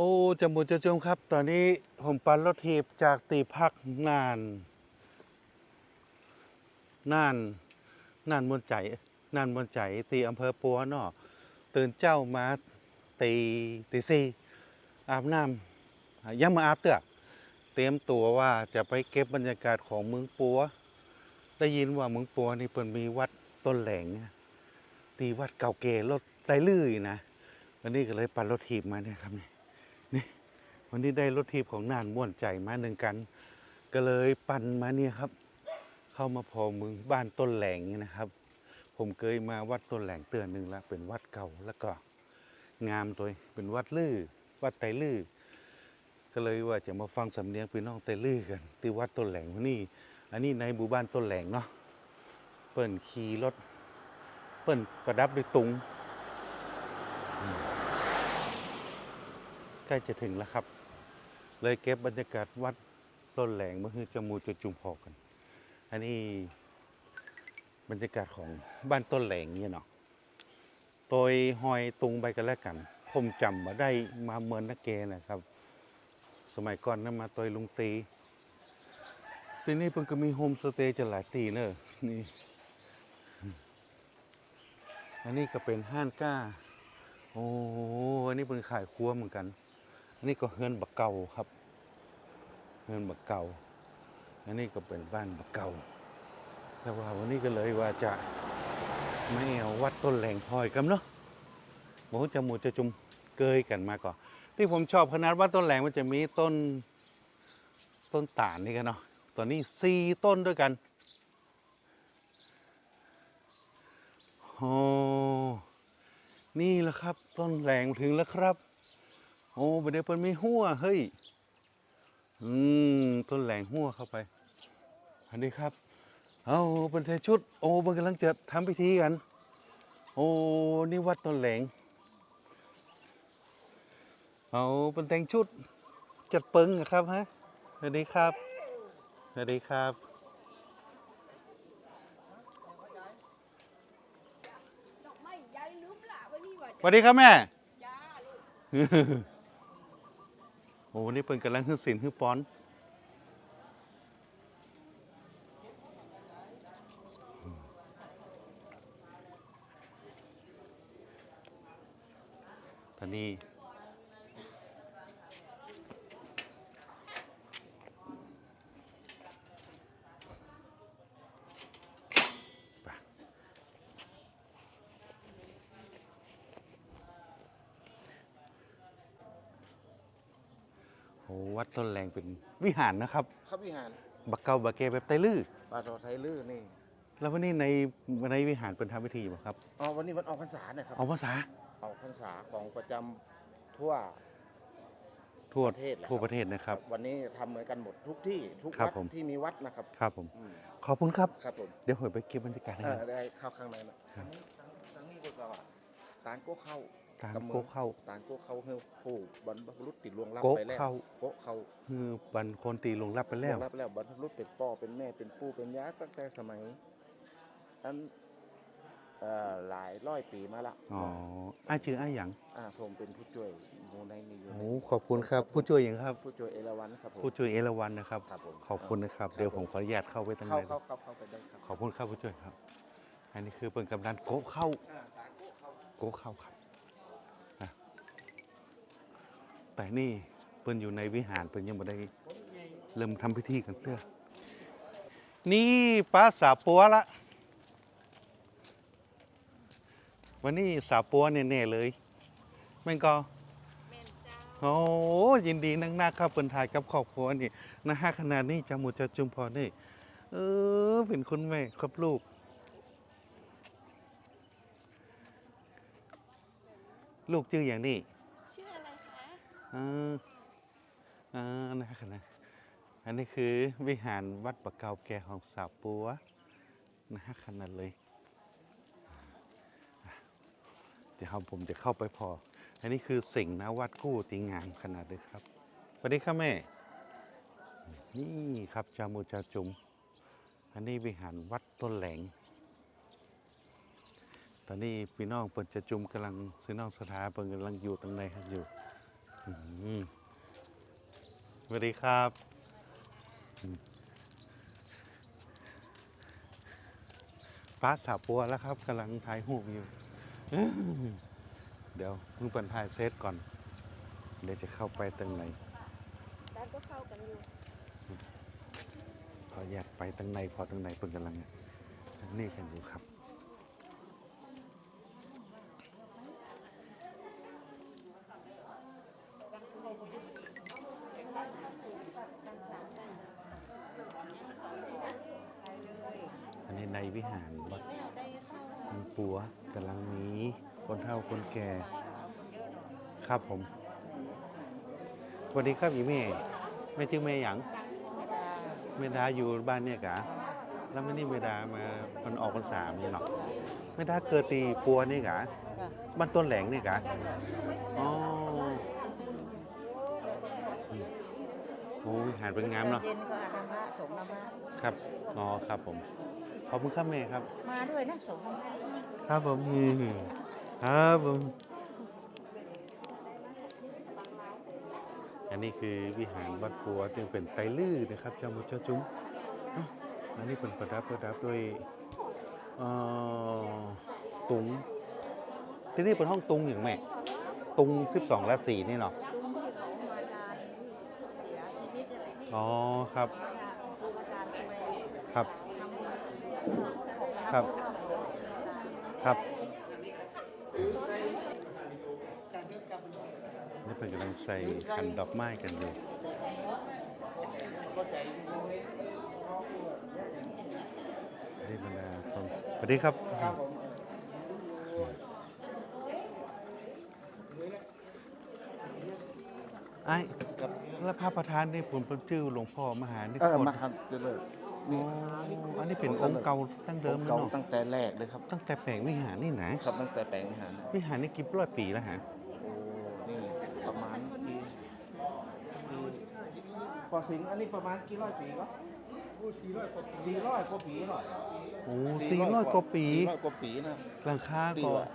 โอ้จมูกจะจมครับ ตอนนี้ผมปั่นรถทีบจากตีพักนานน่านน่านมวนใจน่านมวนใจ ตีอำเภอปัวเนาะตื่นเจ้ามาตีตีสี่อาบน้ำยังมาอาบเตือเตรียมตัวว่าจะไปเก็บบรรยากาศของเมืองปัว ได้ยินว่าเมืองปัวนี่เปิ่นมีวัดต้นแหลงตีวัดเก่าเก๋รถไตลื่อยนะวันนี้ก็เลยปั่นรถทีบมาเนี่ยครับเนี่นี่ วันนี้ได้รถทีบของน่านม่วนใจมาหนึ่งกัน ก็เลยปั่นมาเนี่ยครับ เข้ามาพอเมืองบ้านต้นแหลงนี่นะครับ ผมเคยมาวัดต้นแหลงเตือนหนึ่งแล้วเป็นวัดเก่าแล้วก็ งามตัวเองเป็นวัดลื่อวัดไตลื่อก็เลยว่าจะมาฟังสำเนียงพี่น้องไตลื่อกัน ที่วัดต้นแหลงวันนี้อันนี้ในหมู่บ้านต้นแหลงเนาะเปิ้นขี่รถเปิ้นประดับด้วยตุงใกล้จะถึงแล้วครับ เลยเก็บบรรยากาศวัดต้นแหลงมาคือจมูจะจุมพอกัน อันนี้บรรยากาศของบ้านต้นแหลงเนี่ยเนาะโดยหอยตุงไปกันแล้วกัน ผมจำมาได้มาเมืองนักเกนะครับ สมัยก่อนนั้นมาตอยลุงตีทีนี้เพิ่งก็มีโฮมสเตย์จะหลายตีเนอะนี่ อันนี้ก็เป็นห้านก้า โอ้อันนี้เป็นขายครัวเหมือนกัน อันนี้ก็เฮือนบักเก่าครับ เฮือนบักเก่า อันนี้ก็เป็นบ้านบักเก่า แต่ว่าวันนี้ก็เลยว่าจะไม่เอาวัดต้นแหลงพลอยกันเนาะหมูจะหมูจะจุมเกยกันมาก่อน ที่ผมชอบขนาดวัดต้นแหลงมันจะมีต้นต้นตาลนี่กันเนาะตอนนี้สี่ต้นด้วยกันโอ้นี่แหละครับ ต้นแหลงถึงแล้วครับ โอ้ประเดี๋ยวมันมีหัวเฮ้ย อืมต้นแหลงหัวเข้าไป อันนี้ครับ เอาเป็นเทชุด โอ้มันกำลังจะทำพิธีกัน โอ้นี่วัดต้นแหลง เอาเป็นแต่งชุด จัดปึงอะครับฮะสวัสดีครับสวัสดีครับดอกไม้ยายลืมละไว้นี่ว่าสวัสดีครับแม่จ้าลูก โอ้นี่เพิ่นกำลังฮึสินฮึป้อน วัดต้นแรงเป็นวิหารนะครับ ครับวิหารบักเกาบักเกแบบไตลื้อบาทอไทยลื้อนี่แล้ววันนี้ในในวิหารเป็นทำพิธีบ่ครับอ๋อวันนี้วันออกพรรษาเนี่ยครับเอาภาษาออกพรรษาของประจำทั่ว ทั่วประเทศแหละทั่วประเทศนะครับ วันนี้ทำเหมือนกันหมดทุกที่ทุกครับวัดผม ที่มีวัดนะครับครับผม อืมขอบคุณครับ ครับผมเดี๋ยวผมไปเก็บบรรยากาศให้เอกัอนได้เข้าข้างในนะครับ ทางนี้ก็ว่าตานโก้เข้า ตามกำมือโกเข้าตานโก้เข้าเฮือผู้บรรพบุรุษติดลวงรับโกไปแล้วเข้าโกะเข้าคือบันคนตีลงรับไปแล้วลวงรับแล้วบรรพบุรุษเป็นพ่อเป็นแม่เป็นปู่เป็นย่าตั้งแต่สมัยอันเอ่อหลายร้อยปีมาละอ๋ออ้ายชื่ออ้ายหยังอ่าผมเป็นผู้ช่วยหมูในนี่อยู่โอ้ในขอบคุณครับ ผู้ช่วยหยังครับ ผู้ช่วยเอราวันครับผมผู้ช่วยเอราวันนะครับครับผมขอบคุณนะครับครับเดี๋ยวผมขออนุญาตเข้าไปตั้งเข้าในเข้าเข้าเข้าไปได้ครับ ขอบคุณครับผู้ช่วยครับ อันนี้คือเป็นกำนันโกเข้าอ่าตานโก้เข้าโกเข้าครับอะ แต่นี่เปิ้นอยู่ในวิหารเปิ้นยังไม่ได้เริ่มทำพิธีกันเตื้อ นี่ป้าสาปัวละ วันนี้สาปัวแน่ๆเลยแม่นก็แม่นเจ้าโอ้ยินดีนักหน้าครับเปิ้นถ่ายกับครอบครัวนี่นะฮะขนาดนี้จามุจะจุมพอนี่ เออเป็นคุณแม่ครับลูก ลูกชื่ออย่างนี้ชื่ออะไรคะ อ่าอ่านะคนะอันนี้คือวิหารวัดปะเกาแก่ของสาวปัวนะฮะขนาดเลยเดี๋ยวผมจะเข้าไปพอ อันนี้คือสิ่งนะวัดกู้ตีงามขนาดเลยครับสวัสดีครับแม่ นี่ครับจามูจาจุม อันนี้วิหารวัดต้นแหลง ตอนนี้พี่น้องเปิดจะจุมกำลังซื้อน้องสถาเปิดกำลังอยู่ตรงไหนครับอยู่ สวัสดีครับอืมฟ้าสาปัวแล้วครับกำลังถ่ายรูปอยู่อื้อเดี๋ยวมึงเปิดถ่ายเซตก่อน เดี๋ยวจะเข้าไปตรงไหนแต่ก็เข้ากันอยู่พออยากไปตรงไหนพอตรงไหนเปิดกำลังนี่กันอยู่ครับ อันนี้ในวิหารวัดมีปัวกำลังมีคนเฒ่าคนแก่ ครับผมสวัสดีครับอีเม่แม่ชื่อเม่หยังเมดาอยู่บ้านเนี่ยกะแล้วไม่นี่เมดามามันออกพรรษานี่เนาะเมดาเกิดตีปัวนี่กะบ้านต้นแหลงนี่กะอ๋ออืมโอ้ยหารเป็นงามเนาะเย็นก็อาธรรมะสงฆ์ธรรมะครับ อ๋อ ครับผม ขอบคุณครับเมย์ครับ มาด้วยนะสงฆ์ธรรมะครับผมอืมครับผม อันนี้คือวิหารวัดปัวจึงเป็นไตรลื้อนะครับเจ้ามุเจ้าจุ้มเอ้าอันนี้เป็นประดับประดับด้วยเอ่อตุงที่นี่เป็นห้องตุงอย่างแม่ ตุง 12ราศีนี่เนาะ ตุ้มที่เขามาดานเสียชีวิต อะไรนี่อ๋อครับ ครูอาจารย์ทำไมครับทำครับ ครับนี่เป็นกำลังใส่ขันดอกไม้กันอยู่นี่บรรดาคนสวัสดีครับครับผมไอ้ครับ แล้วพระประธานนี่ผมเป็นชื่อหลวงพ่อมหานิเอโคอตมาทันเจริญอ๋ออันนี้เป็นองค์เก่าตั้งเดิมเลยเก่าเนาะตั้งแต่แรกเลยครับตั้งแต่แปลงวิหารนี่นะครับตั้งแต่แปลงวิหารวิหารนี่กี่ร้อยปีแล้วฮะโอ้นี่ประมาณปีปีพอสิงห์อันนี้ประมาณกี่ร้อยปีก็สี่ร้อยกว่าปีสี่ร้อยกว่าปีหน่อยโอ้สี่ร้อยกว่าปีสี่ร้อยกว่าปีนะหลังคาปีก็ว่า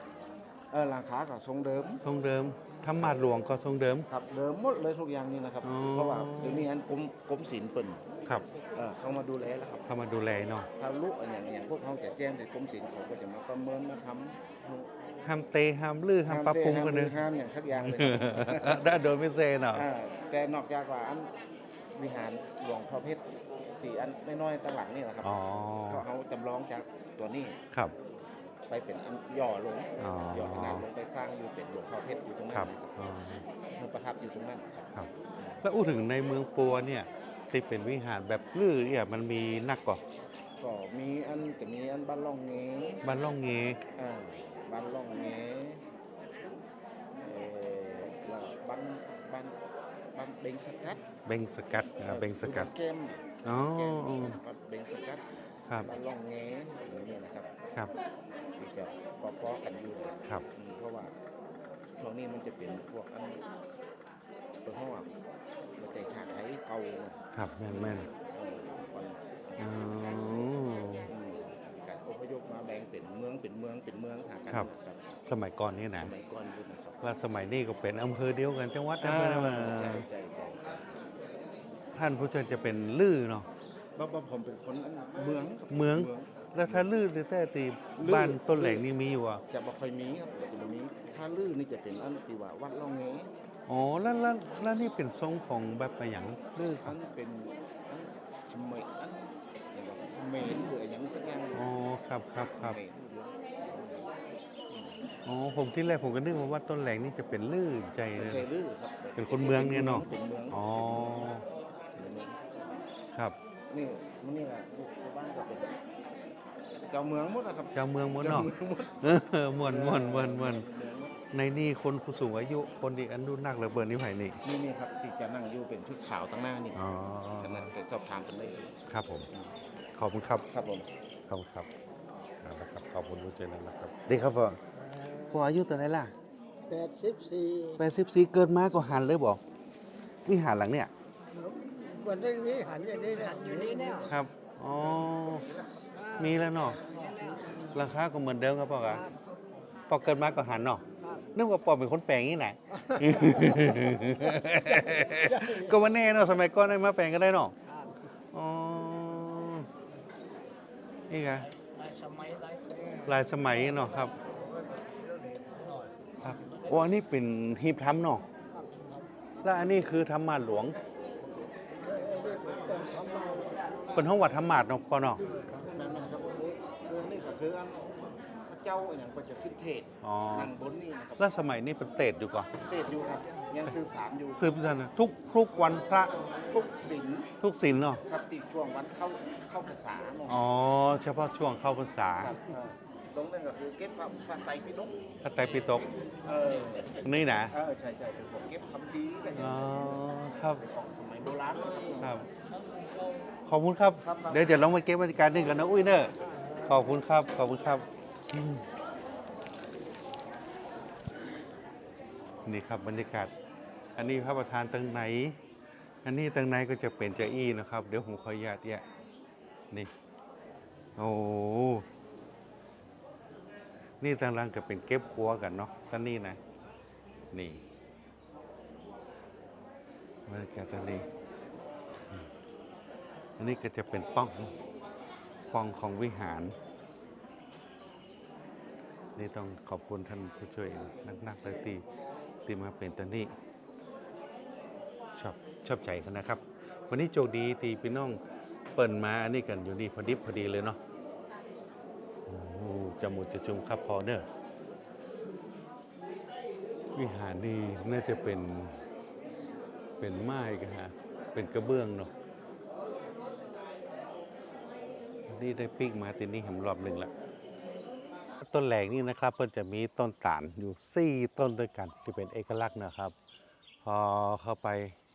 เออหลังคากับทรงเดิมทรงเดิม ธรรมาสหลวงก็ทรงเดิม ครับเดิมหมดเลยทุกอย่างนี่นะครับ อ๋อ เพราะว่าเดี๋ยวนี้อันกรมกรมศิลป์เปิ่นครับเอ่อเข้ามาดูแลแล้วครับเข้ามาดูแลเนาะถ้าลูกอันอย่างอย่างพวกเขาจะแจ้งแต่กรมศิลป์เขาก็จะมาประเมินมาทำห้ามเตะห้ามลื้อห้ามปรับปรุงกันเลย ห้ามอย่างสักอย่างเลยได้โดยไม่เซเนาะอ่าแต่นอกจากว่าอันวิหารหลวงพ่อเพชรตีอันน้อยๆตั้งหลังนี่แหละครับอ๋อก็เขาจำลองจากตัวนี้ครับ ไปเป็นอันย่อลงอ๋อย่อขนาดลงไปสร้างอยู่เป็นหลวงพ่อเพชรอยู่ตรงนั้คนรับนะครับอ๋อมันประทับอยู่ตรงนั้นครับ ครับ แล้วอู้ถึงในเมืองปัวเนี่ยที่เป็นวิหารแบบลื้อเนี่ยมันมีนักก่อก็มีอันจะมีอันบ้านล่องเงบ้านล่องเงอ่าบ้านล่องเงเอ่อแล้วบ้านบ้านบ้านเบงสกัดเบงสกัดอ่าเบงสกัดแก้มอ๋อ แก้มนี่บ้านเบงสกัดครับ บ้านล่องเงอย่างนี้นะครับ ครับที่ จะปอๆกันอยู่เนี่ยครับ อืมเพราะว่าช่วงนี้มันจะเป็นพวกอันเป็นเพราะว่าประเทศชาติไทยเก่าน่ะครับแม่นแม่นเออวันอ๋อ อืมการอพยพมาแบ่งเป็นเมืองเป็นเมืองเป็นเมืองหากันนะครับสมัยก่อนนี่นะสมัยก่อนอยู่นะครับ แล้วสมัยนี้ก็เป็นอำเภอเดียวกันจังหวัดอ่าอำเภอเดียวกันใช่ใช่ใช่ท่านผู้เชิญจะเป็นลื้อเนาะบ้าบ้าผมเป็นคนเมืองครับเมือง แล้วถ้าลื้อหรือแต่ตีลื้อบ้านต้นแหลงนี่มีอยู่อะจะบ่ค่อยมีครับจะบ่มีถ้าลื่อนี่จะเป็นอันที่ว่าวัดล่องเงอ๋อแล้วแล้วแล้วนี่เป็นทรงของแบบอะไรอย่างลื้อคอัรับนเป็นอันขมรอันอย่างว่าเขมรหรืออย่างสักอย่างหนึ่งอ๋อครับครับครับเขมรหรืออ๋อผมที่แรกผมก็นึกว่าวัดต้นแหลงนี่จะเป็นลื้อใจไม่เลยใช่ลือครับเป็นคนเมืองเนี่ยเนาะเป็นเมืองอ๋อเป็นเมืองครับนี่มันนี่แหละลูกชาวบ้านก็เป็น เจ้าเมืองหมดนะครับเจ้าเมืองมวนเจ้าเนาะเมืองหมดเออมวนมวนมวนมวนเมืองหมดในนี่คนผู้สูงอายุคนที่อายุนักเหลือเบิร์นี่ไผ่นี่ นี่นี่ครับที่จะนั่งอยู่เป็นชุดขาวตั้งหน้านี่อ๋อ ฉะนั้นไปสอบถามกันได้เลยครับผม ขอบคุณครับ ครับผมขอบคุณครับเอาละครับ ขอบคุณรู้ใจนั้นนะครับดีครับพ่อพ่ออายุตัวไหนล่ะแปดสิบสี่แปดสิบสี่เกินมาก็หันเลยบอกนี่หันหลังเนี่ยวันนี้นี่หันอย่างนี้นะอยู่นี่เนี่ยครับ อ๋อ มีแล้วเนาะราคาก็เหมือนเดิมครับพ่อกะพอเกินมาก็หันเนาะครับนึกว่าปอเป็นคนแปลงนี่ไหน ก็ว่าแน่เนาะสมัยก่อนได้มาแปลงก็ได้เนาะครับอ๋อนี่ไงสมัยไรลายสมัยเนาะครับ ครับโอ้อันนี้เป็นหีบทำเนาะแล้วอันนี้คือธรรมาสหลวงเอ้ยเอ้ยนี่เป็นต้นทำมาเป็นห้องวัดธรรมาสเนาะปอเนาะ นั่นนะครับคือ คือนี่ก็คืออันพระเจ้าอย่างก็จะขึ้นเทศอ๋อ นั่งบนนี่นะครับแล้วสมัยนี้เป็นเตดอยู่ก่อนเทศอยู่ครับ ยังสืบสานอยู่สืบสันทุกทุกวันพระทุกสินทุกศีลเนาะครับติดช่วงวันเข้าเข้าภาษาเนาะอ๋อเฉพาะช่วงเข้าพรรษาครับเออตรงนั้นก็คือเก็บพระพระไตรปิฎกพระไตรปิฎกเออนี่นะเออใช่ใช่เป็นพวกเก็บคำดีกันอย่างอ๋อนี้ครับ เป็นของสมัยโบราณนะครับ ขอบคุณครับ ครับครับเดี๋ยวจะลองไปเก็บบรรยากาศนึงกันนะ อุ้ยเนอะข อบคุณครับ ขอบคุณครับ นี่ครับบรรยากาศ อันนี้พระประธานตังไหน อันนี้ตังไหนก็จะเป็นเจ้าอี้นะครับ เดี๋ยวผมขออนุญาตแยกนี่ โอ้โหนี่ตังลังก็เป็นเก็บครัวกันเนาะตันนี่นะ นี่บรรยากาศตันนี้ อันนี้ก็จะเป็นป้อง ป้องของวิหาร นี่ต้องขอบคุณท่านผู้ช่วยนักๆเลยที่ที่มาเป็นตัวนี้ชอบชอบใจกันนะครับ วันนี้โจกดีตีพี่น้องเปิ่นมาอันนี้กันอยู่นี่พอดิบพอดีเลยเนาะโอ้โหจมูกจะจุมครับพอเนอะวิหารนี่น่าจะเป็นเป็นไม้กันฮะเป็นกระเบื้องเนาะ นี่ได้ปิกมาตินี่เห็นรอบหนึ่งละต้นแหลกนี่นะครับเพิ่นจะมีต้นตาลอยู่สี่ต้นด้วยกันที่เป็นเอกลักษณ์นะครับ พอเข้าไป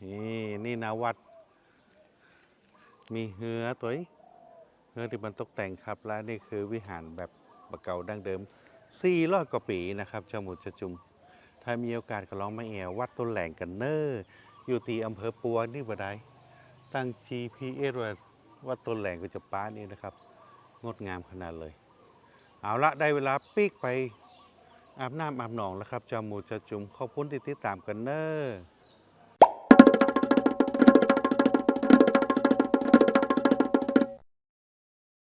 นี่นี่นาวัด มีเหือตัวนี้เหือที่มันตกแต่งครับ และนี่คือวิหารแบบเก่าดั้งเดิม400กว่าปีนะครับเจ้าหมูจะจุม ถ้ามีโอกาสก็ลองมาแอววัดต้นแหลงกันเนอร์อยู่ที่อำเภอปัวนี่บ่ได้ตั้ง GPS ไว้ ว่าต้นแหลงก็จะป้านี่นะครับ งดงามขนาดเลย เอาละได้เวลาปีกไปอาบน้ำอาบหนองแล้วครับจามูจะจุ่มขอบคุณที่ติดตามกันเนอ้อ